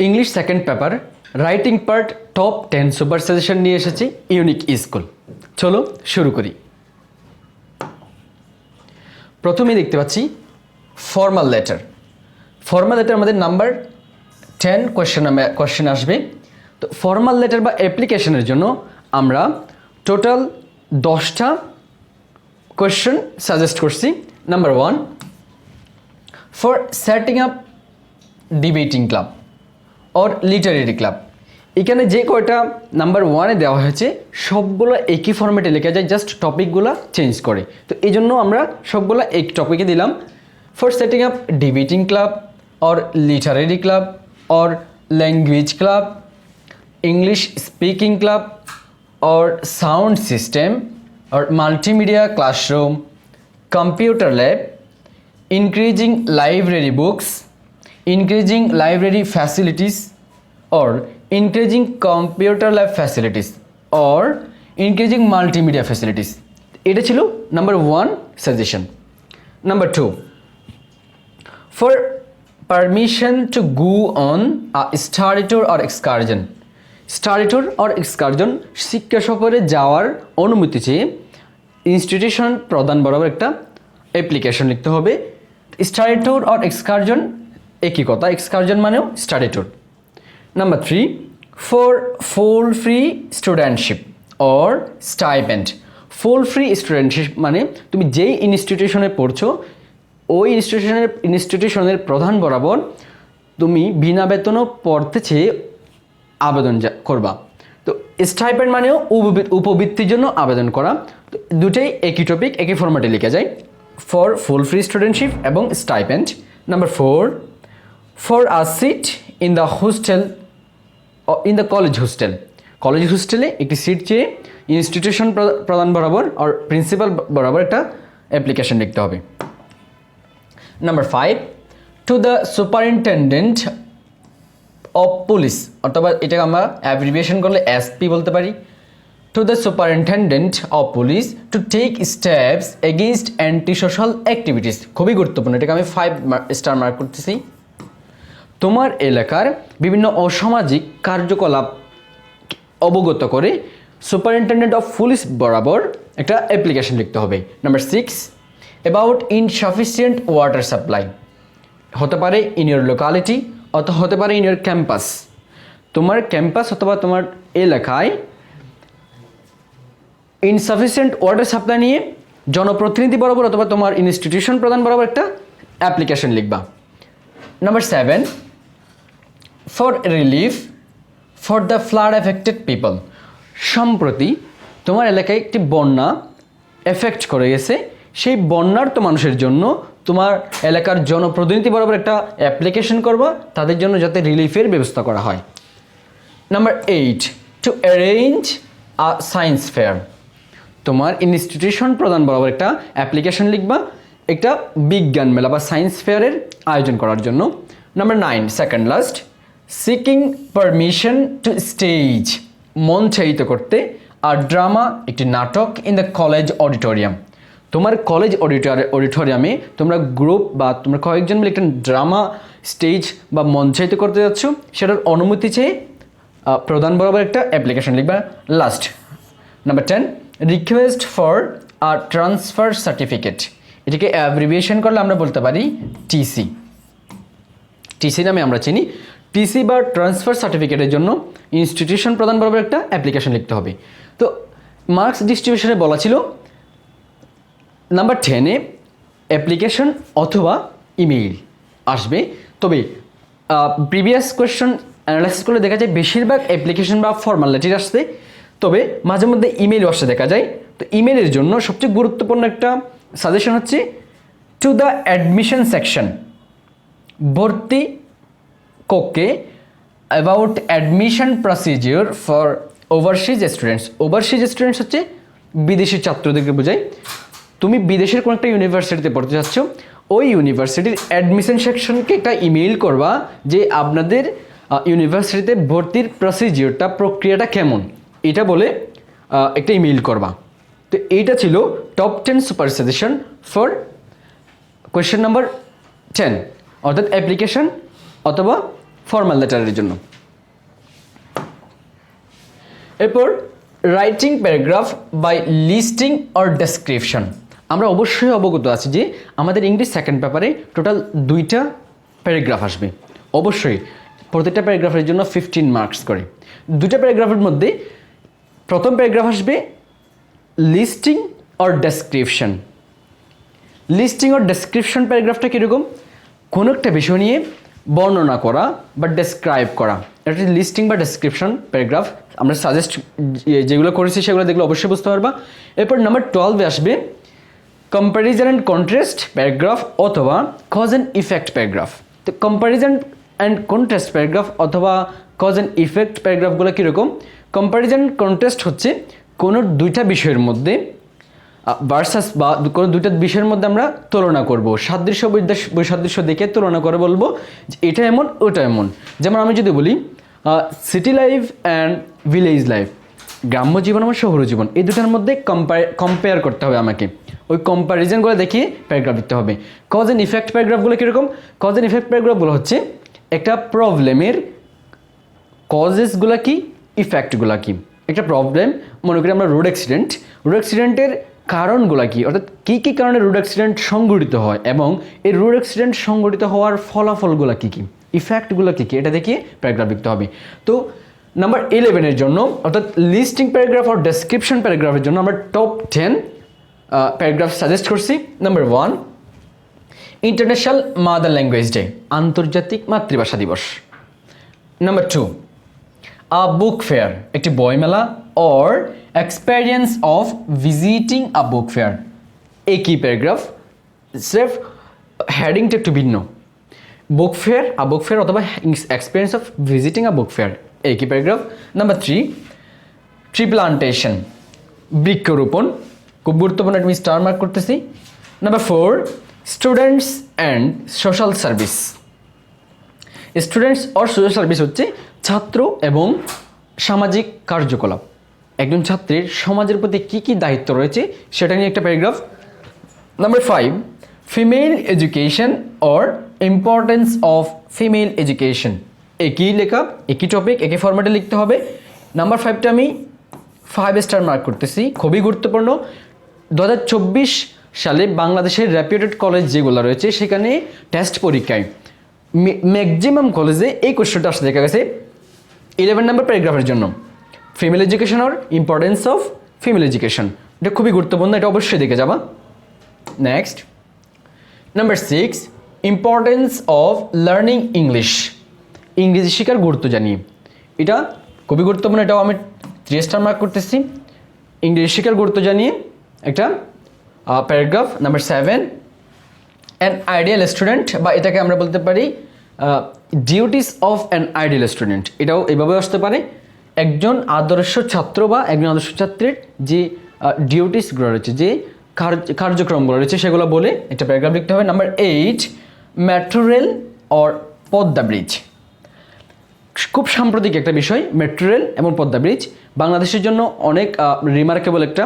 English second paper writing part top ten super suggestion নিয়ে এসেছি unique school চলো শুরু করি। প্রথমে দেখতে পাচ্ছি ফর্মাল লেটার ফর্মাল লেটার আমাদের নাম্বার টেন কোয়েশ্চেন কোয়েশ্চেন আসবে। তো ফর্মাল লেটার বা অ্যাপ্লিকেশনের জন্য আমরা টোটাল দশটা কোয়েশ্চেন সাজেস্ট করছি। Number one for setting up debating club or literary club এখানে যে কয়টা নাম্বার ওয়ানে দেওয়া হয়েছে সবগুলো একই ফর্মেটে লেখা যায় জাস্ট টপিকগুলো চেঞ্জ করে। তো এই জন্য আমরা সবগুলো এক টপিকে দিলাম। For setting up debating club or literary club or language club English speaking club or sound system or multimedia classroom computer lab increasing library books, increasing library facilities or increasing computer lab facilities or increasing multimedia facilities এটা ছিল number one suggestion number two for permission to go on study tour or excursion স্টারিটোর or excursion শিক্ষা সফরে যাওয়ার অনুমতি চেয়ে institution প্রদান বরাবর একটা অ্যাপ্লিকেশন লিখতে হবে। স্টারিটোর অর এক্সকারজন একই কথা এক্সকারজন মানেও study tour number three for full free studentship or stipend full free studentship মানে তুমি যেই ইনস্টিটিউশনে পড়ছো, ওই ইনস্টিটিউশনের ইনস্টিটিউশনের প্রধান বরাবর তুমি বিনা বেতনও পড়তে চেয়ে আবেদন করবা। তো স্টাইপেন্ড মানেও উপবৃ- উপবৃত্তির জন্য আবেদন করা। তো দুটোই একই টপিক একই ফরম্যাটে লিখে যায়। ফর ফুল ফ্রি স্টুডেন্টশিপ এবং stipend number four for a seat in the hostel in the college hostel college হোস্টেলে একটি সিট চেয়ে ইনস্টিটিউশন প্রদান বরাবর আর প্রিন্সিপাল বরাবর একটা অ্যাপ্লিকেশন লিখতে হবে। Number five to the superintendent of police অথবা এটাকে আমরা অ্যাব্রিভিয়েশন করলে এসপি বলতে পারি। To the superintendent of police to take steps against anti social activities খুবই গুরুত্বপূর্ণ। এটাকে আমি ফাইভ স্টার মার্ক করতেছি। তোমার এলাকার বিভিন্ন অসামাজিক কার্যকলাপ অবগত করে সুপারিনটেন্ডেন্ট অফ পুলিশ বরাবর একটা অ্যাপ্লিকেশন লিখতে হবে। Number six about insufficient water supply হতে পারে ইন ইউর লোকালিটি অথবা হতে পারে ইন ইউর ক্যাম্পাস তোমার ক্যাম্পাস অথবা তোমার এলাকায় ইনসাফিসিয়েন্ট ওয়াটার সাপ্লাই নিয়ে জনপ্রতিনিধি বরাবর অথবা তোমার ইনস্টিটিউশন প্রদান বরাবর একটা অ্যাপ্লিকেশন লিখবা। Number seven for relief for the flood affected people সম্প্রতি তোমার এলাকায় একটি বন্যা এফেক্ট করে গেছে। সেই বন্যার্ত মানুষের জন্য তোমার এলাকার জনপ্রতিনিধি বরাবর একটা অ্যাপ্লিকেশন করবা, তাদের জন্য যাতে রিলিফের ব্যবস্থা করা হয়। Number eight to arrange a science fair তোমার ইনস্টিটিউশন প্রদান বরাবর একটা অ্যাপ্লিকেশন লিখবা, একটা বিজ্ঞান মেলা বা সায়েন্স ফেয়ারের আয়োজন করার জন্য। Number nine second last seeking permission to stage মঞ্চায়িত করতে আর ড্রামা একটি নাটক ইন দ্য কলেজ অডিটোরিয়াম তোমার কলেজ অডিটোর অডিটোরিয়ামে তোমরা গ্রুপ বা তোমরা কয়েকজন মিলে একটা ড্রামা স্টেজ বা মঞ্চায়িত করতে যাচ্ছ, সেটার অনুমতি চেয়ে প্রধান বরাবর একটা অ্যাপ্লিকেশন লিখবা। Last number ten request for a transfer certificate এটাকে অ্যাব্রিভিয়েশন করলে আমরা বলতে পারি টিসি টিসি নামে আমরা চিনি। টিসি বা ট্রান্সফার সার্টিফিকেটের জন্য ইনস্টিটিউশন প্রদান বরাবর একটা অ্যাপ্লিকেশন লিখতে হবে। তো মার্কস ডিস্ট্রিবিউশনে বলা ছিল নাম্বার টেনে অ্যাপ্লিকেশন অথবা ইমেইল আসবে। তবে প্রিভিয়াস কোয়েশ্চন অ্যানালাইসিস করলে দেখা যায় বেশিরভাগ অ্যাপ্লিকেশন বা ফর্মালিটির আসছে। তবে মাঝে মধ্যে ইমেইলও আসতে দেখা যায়। তো ইমেইলের জন্য সবচেয়ে গুরুত্বপূর্ণ একটা সাজেশন হচ্ছে টু দ্য অ্যাডমিশন সেকশন ভর্তি কক্ষে about admission procedure for overseas students overseas students হচ্ছে বিদেশি ছাত্রদেরকে বোঝায়। তুমি বিদেশের কোনো একটা ইউনিভার্সিটিতে পড়তে যাচ্ছ, ওই ইউনিভার্সিটির অ্যাডমিশন সেকশনকে একটা ইমেইল করবা যে আপনাদের ইউনিভার্সিটিতে ভর্তির প্রসিজিওরটা প্রক্রিয়াটা কেমন। এটা বলে একটা ইমেইল করবা। তো এইটা ছিল top ten super suggestion for question number ten অর্থাৎ অ্যাপ্লিকেশন অথবা ফর্মাল লেটারের জন্য। এরপর writing paragraph by listing or description আমরা অবশ্যই অবগত আছি যে আমাদের ইংলিশ সেকেন্ড পেপারে টোটাল দুইটা প্যারাগ্রাফ আসবে। অবশ্যই প্রত্যেকটা প্যারাগ্রাফের জন্য ফিফটিন মার্কস করে। দুইটা প্যারাগ্রাফের মধ্যে প্রথম প্যারাগ্রাফ আসবে listing or description listing or description প্যারাগ্রাফটা কীরকম? কোনো একটা বিষয় নিয়ে বর্ণনা করা বা ডেসক্রাইব করা। এটা লিস্টিং বা ডেসক্রিপশন প্যারাগ্রাফ আমরা সাজেস্ট যেগুলো করেছি সেগুলো দেখলে অবশ্যই বুঝতে পারবা। এরপর নাম্বার টুয়েলভে আসবে কম্প্যারিজন অ্যান্ড কন্ট্রাস্ট প্যারাগ্রাফ অথবা কজ অ্যান্ড ইফেক্ট প্যারাগ্রাফ তো কম্প্যারিজন অ্যান্ড কন্ট্রাস্ট প্যারাগ্রাফ অথবা কজ অ্যান্ড ইফেক্ট প্যারাগ্রাফগুলো কীরকম? কম্প্যারিজন কন্ট্রাস্ট হচ্ছে কোনো দুইটা বিষয়ের মধ্যে ভার্সাস বা কোনো দুইটা বিষয়ের মধ্যে আমরা তুলনা করব। সাদৃশ্য বৈসাদৃশ্য দেখে তুলনা করে বলব যে এটা এমন, ওটা এমন। যেমন আমি যদি বলি city life and village life গ্রাম্য জীবন আমার শহর জীবন, এই দুটার মধ্যে কম্পেয়ার করতে হবে আমাকে। ওই কম্প্যারিজনগুলো দেখিয়ে প্যারাগ্রাফ দিতে হবে। কজ অ্যান্ড ইফেক্ট প্যারাগ্রাফগুলো কীরকম? কজ অ্যান্ড ইফেক্ট প্যারাগ্রাফগুলো হচ্ছে একটা প্রবলেমের কজেসগুলো কি ইফেক্টগুলো কি? একটা প্রবলেম মনে করি আমরা রোড অ্যাক্সিডেন্ট রোড অ্যাক্সিডেন্টের কারণগুলো কি? অর্থাৎ কী কী কারণে রোড অ্যাক্সিডেন্ট সংঘটিত হয় এবং এই রোড অ্যাক্সিডেন্ট সংঘটিত হওয়ার ফলাফলগুলো কী কী? ইফেক্টগুলো কী কী? এটা দেখিয়ে প্যারাগ্রাফ লিখতে হবে। তো নাম্বার ইলেভেনের জন্য, অর্থাৎ লিস্টিং প্যারাগ্রাফ আর ডেসক্রিপশন প্যারাগ্রাফের জন্য আমরা টপ টেন প্যারাগ্রাফ সাজেস্ট করছি। Number one international mother language day আন্তর্জাতিক মাতৃভাষা দিবস। Number two a book fair একটি বইমেলা। Or experience of visiting a book fair একই প্যারাগ্রাফ স্রেফ হেডিংটা একটু ভিন্ন book fair a book fair অথবা experience of visiting a book fair একই paragraph number three tree plantation বৃক্ষরোপণ খুব গুরুত্বপূর্ণ আমি স্টার মার্ক করতেছি number four students and social service students or social service হচ্ছে ছাত্র এবং সামাজিক কার্যকলাপ। একজন ছাত্রের সমাজের প্রতি কী কী দায়িত্ব রয়েছে, সেটা নিয়ে একটা paragraph number five female education or importance of female education একই লেখা, একই টপিক একই ফরম্যাটে লিখতে হবে। নাম্বার ফাইভটা আমি ফাইভ স্টার মার্ক করতেছি, খুবই গুরুত্বপূর্ণ। দু হাজার চব্বিশ সালে বাংলাদেশের র্যাপিউটেড কলেজ যেগুলো রয়েছে, সেখানে টেস্ট পরীক্ষায় ম্যাক্সিমাম কলেজে এই কোশ্চেনটা আসতে দেখা গেছে। ইলেভেন নাম্বার প্যারাগ্রাফের জন্য। Female education or importance of female education এটা খুবই গুরুত্বপূর্ণ, এটা অবশ্যই দেখে যাবা। Next number six importance of learning English ইংরেজি শেখার গুরুত্ব জানিয়ে এটা খুবই গুরুত্বপূর্ণ, এটাও আমি থ্রি স্টার মার্ক করতেছি। ইংরেজি শেখার গুরুত্ব জানিয়ে একটা paragraph number seven an ideal student বা এটাকে আমরা বলতে পারি duties of an ideal student এটাও এভাবে আসতে পারে। একজন আদর্শ ছাত্র বা একজন আদর্শ ছাত্রের যে ডিউটিসগুলো রয়েছে, যে কার্যক্রমগুলো রয়েছে, সেগুলো বলে একটা প্যারাগ্রাফ লিখতে হবে। Number eight metro rail or Padma bridge খুব সাম্প্রতিক একটা বিষয় মেট্রো রেল এবং পদ্মা ব্রিজ বাংলাদেশের জন্য অনেক রিমার্কেবল একটা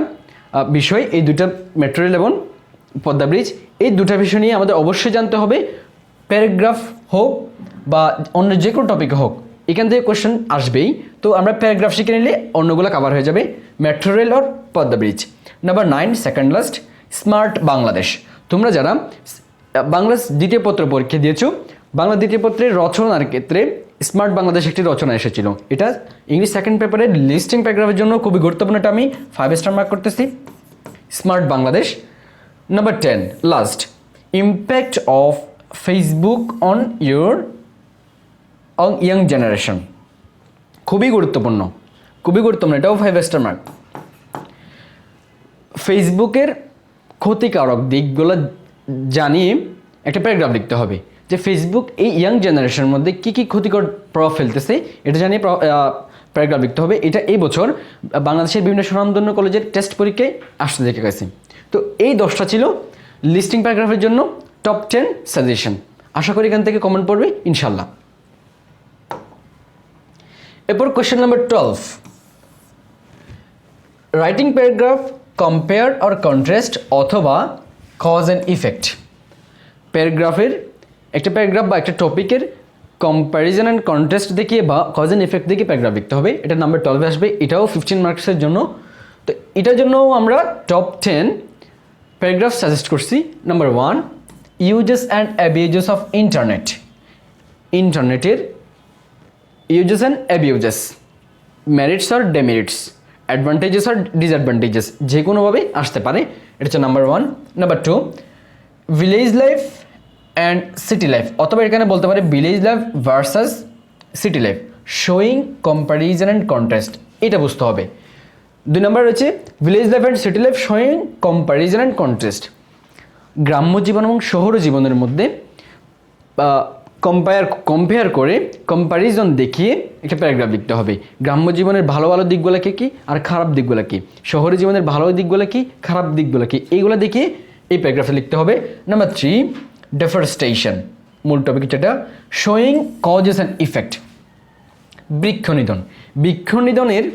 বিষয়। এই দুটা মেট্রো রেল এবং পদ্মা ব্রিজ এই দুটা বিষয় নিয়ে আমাদের অবশ্যই জানতে হবে। প্যারাগ্রাফ হোক বা অন্য যে কোনো টপিক হোক এখান থেকে কোশ্চেন আসবেই। তো আমরা প্যারাগ্রাফ শিখে নিলে অন্যগুলো কাভার হয়ে যাবে। মেট্রো রেল আর Padma bridge number nine second last smart Bangladesh. তোমরা যারা বাংলা দ্বিতীয় পত্র পরীক্ষা দিয়েছ বাংলা দ্বিতীয় পত্রের রচনার ক্ষেত্রে স্মার্ট বাংলাদেশ একটি রচনা এসেছিল। এটা ইংলিশ সেকেন্ড পেপারের লিস্টিং প্যারাগ্রাফের জন্য খুবই গুরুত্বপূর্ণ এটা আমি ফাইভ স্টার মার্ক করতেছি। Smart Bangladesh. Number ten last impact of Facebook on your on young generation. খুবই গুরুত্বপূর্ণ। খুবই গুরুত্বপূর্ণ। এটাও ফাইভ স্টার মার্ক ফেসবুকের ক্ষতিকারক দিকগুলো জানিয়ে একটা প্যারাগ্রাফ লিখতে হবে, যে ফেসবুক এই ইয়াং জেনারেশনের মধ্যে কী কী ক্ষতিকর প্রভাব ফেলতেছে, এটা জানিয়ে প্যারাগ্রাফ লিখতে হবে। এটা এই বছর বাংলাদেশের বিভিন্ন স্বনামধন্য কলেজের টেস্ট পরীক্ষায় আসতে দেখে গেছে। তো এই দশটা ছিল লিস্টিং প্যারাগ্রাফের জন্য টপ টেন সাজেশন আশা করি এখান থেকে কমেন্ট পড়বে ইনশাল্লাহ এরপর question number twelve writing paragraph compare or contrast অথবা কজ অ্যান্ড ইফেক্ট প্যারাগ্রাফের একটা প্যারাগ্রাফ বা একটা টপিকের কম্প্যারিজন অ্যান্ড কন্টেস্ট দেখিয়ে বা কজ অ্যান্ড ইফেক্ট দেখিয়ে প্যারাগ্রাফ লিখতে হবে। এটা নাম্বার টুয়েলভে আসবে। এটাও ফিফটিন মার্কসের জন্য। তো এটার জন্য আমরা টপ টেন প্যারাগ্রাফ সাজেস্ট করছি। Number one uses and abuses of internet ইন্টারনেটের ইউজেস অ্যান্ড অ্যাবিউজেস মেরিটস আর ডেমেরিটস অ্যাডভান্টেজেস আর ডিসঅ্যাডভান্টেজেস যে কোনোভাবেই আসতে পারে। এটা হচ্ছে number one number two village life and city life অথবা এখানে বলতে পারে village life versus city life showing comparison and contrast এটা বুঝতে হবে। দুই নম্বর রয়েছে village life and city life showing comparison and contrast গ্রাম্য জীবন এবং শহর জীবনের মধ্যে কম্পেয়ার কম্পেয়ার করে কম্প্যারিজন দেখিয়ে একটা প্যারাগ্রাফ লিখতে হবে। গ্রাম্য জীবনের ভালো ভালো দিকগুলো কী কী? আর খারাপ দিকগুলো কী? শহরে জীবনের ভালো দিকগুলো কী? খারাপ দিকগুলো কী? এইগুলো দেখিয়ে এই প্যারাগ্রাফে লিখতে হবে। নাম্বার থ্রি ডেফরেস্টেশন মূল টপিক যেটা শোয়িং কজেস অ্যান্ড ইফেক্ট বৃক্ষ নিধন। বৃক্ষ নিধনের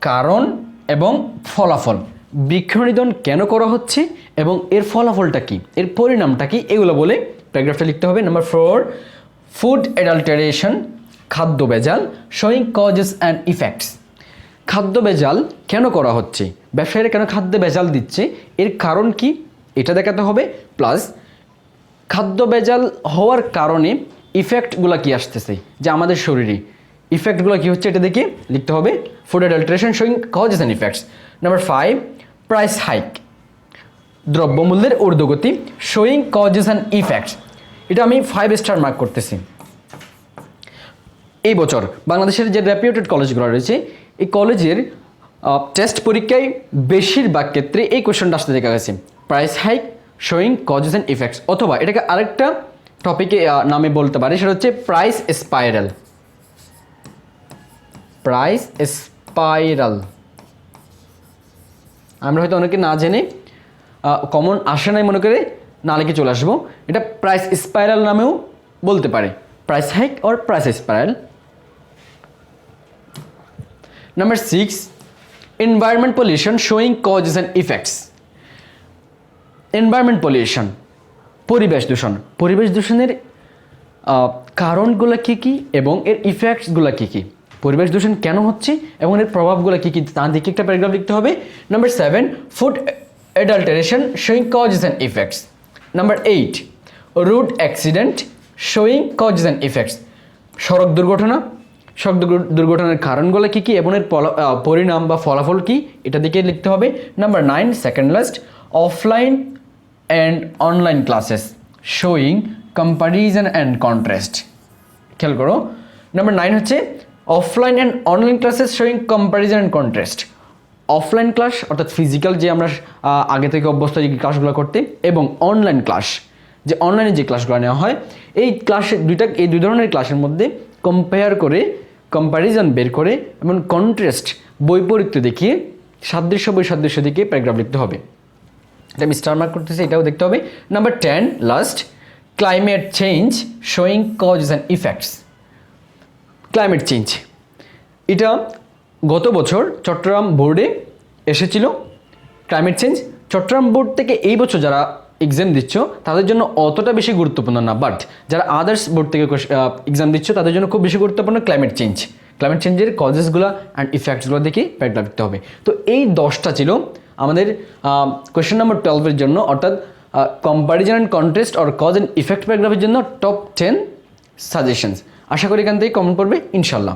কারণ এবং ফলাফল। বৃক্ষ নিধন কেন করা হচ্ছে এবং এর ফলাফলটা কি? এর পরিণামটা কি? এগুলো বলে প্যারাগ্রাফটা লিখতে হবে। নাম্বার ফোর ফুড অ্যাডাল্টারেশন খাদ্য বেজাল শোয়িং কজেস অ্যান্ড ইফেক্টস খাদ্য বেজাল কেন করা হচ্ছে? ব্যবসায়ীরা কেন খাদ্য বেজাল দিচ্ছে? এর কারণ কি? এটা দেখাতে হবে। প্লাস খাদ্য বেজাল হওয়ার কারণে ইফেক্টগুলো কি আসতেছে? যে আমাদের শরীরে ইফেক্টগুলো কি হচ্ছে? এটা দেখে লিখতে হবে। Food adulteration showing causes and effects number five price hike দ্রব্যমূল্যের ঊর্ধ্বগতি শোয়িং কজেস অ্যান্ড ইফেক্টস এটা আমি ফাইভ স্টার মার্ক করতেছি। এই বছর বাংলাদেশের যে রেপিউটেড কলেজগুলো রয়েছে, এই কলেজের টেস্ট পরীক্ষায় বেশিরভাগ ক্ষেত্রে এই কোয়েশনটা আসতে দেখা গেছে। Price hike showing causes and effects অথবা এটাকে আরেকটা টপিকে নামে বলতে পারি, সেটা হচ্ছে প্রাইস স্পাইরাল প্রাইস স্পাইরাল আমরা হয়তো অনেকে না জেনে কমন আসে নাই মনে করে না লিখে চলে আসব? এটা প্রাইস স্পাইরাল নামেও বলতে পারে। Price hike or price spiral number six environment pollution showing causes and effects environment pollution পরিবেশ দূষণ। পরিবেশ দূষণের কারণগুলো কী কী এবং এর ইফেক্টসগুলো কী কী? পরিবেশ দূষণ কেন হচ্ছে এবং এর প্রভাবগুলো কী কী? তার দিকে একটা প্যারাগ্রাফ লিখতে হবে। Number seven food adulteration showing causes and effects number eight road accident showing causes and effects সড়ক দুর্ঘটনা, সড়ক দুর্ঘ- দুর্ঘটনার কারণগুলো কী কী এবং এর পরিণাম বা ফলাফল কী? এটা দিকে লিখতে হবে। Number nine second last offline and online classes showing comparison and contrast খেয়াল করো। নাম্বার নাইন হচ্ছে offline and online classes showing comparison and contrast offline class অর্থাৎ ফিজিক্যাল যে আমরা আগে থেকে অভ্যস্ত যে ক্লাসগুলো করতে, এবং অনলাইন ক্লাস যে অনলাইনে যে ক্লাসগুলো নেওয়া হয়, এই ক্লাসে দুইটা, এই দুই ধরনের ক্লাসের মধ্যে কম্পেয়ার করে কম্প্যারিজন বের করে, এবং কন্ট্রাস্ট বৈপরীত্য দেখিয়ে, সাদৃশ্য, বৈসাদৃশ্য দেখিয়ে প্যারাগ্রাফ লিখতে হবে। এটা আমি স্টার মার্ক করতেছি, এটাও দেখতে হবে। Number ten last climate change showing causes and effects climate change এটা গত বছর চট্টগ্রাম বোর্ডে এসেছিল ক্লাইমেট চেঞ্জ চট্টগ্রাম বোর্ড থেকে এই বছর যারা এক্সাম দিচ্ছ, তাদের জন্য অতটা বেশি গুরুত্বপূর্ণ না বাট যারা আদার্স বোর্ড থেকে এক্সাম দিচ্ছ, তাদের জন্য খুব বেশি গুরুত্বপূর্ণ ক্লাইমেট চেঞ্জ ক্লাইমেট চেঞ্জের কজেসগুলো অ্যান্ড ইফেক্টসগুলো দেখে প্যারাগ্রাফ লিখতে হবে। তো এই দশটা ছিল আমাদের কোয়েশ্চেন নাম্বার টুয়েলভের জন্য, অর্থাৎ comparison and contest or cause and effect প্যারাগ্রাফের জন্য টপ টেন সাজেশনস আশা করি এখান থেকে কমেন্ট করবে ইনশাল্লাহ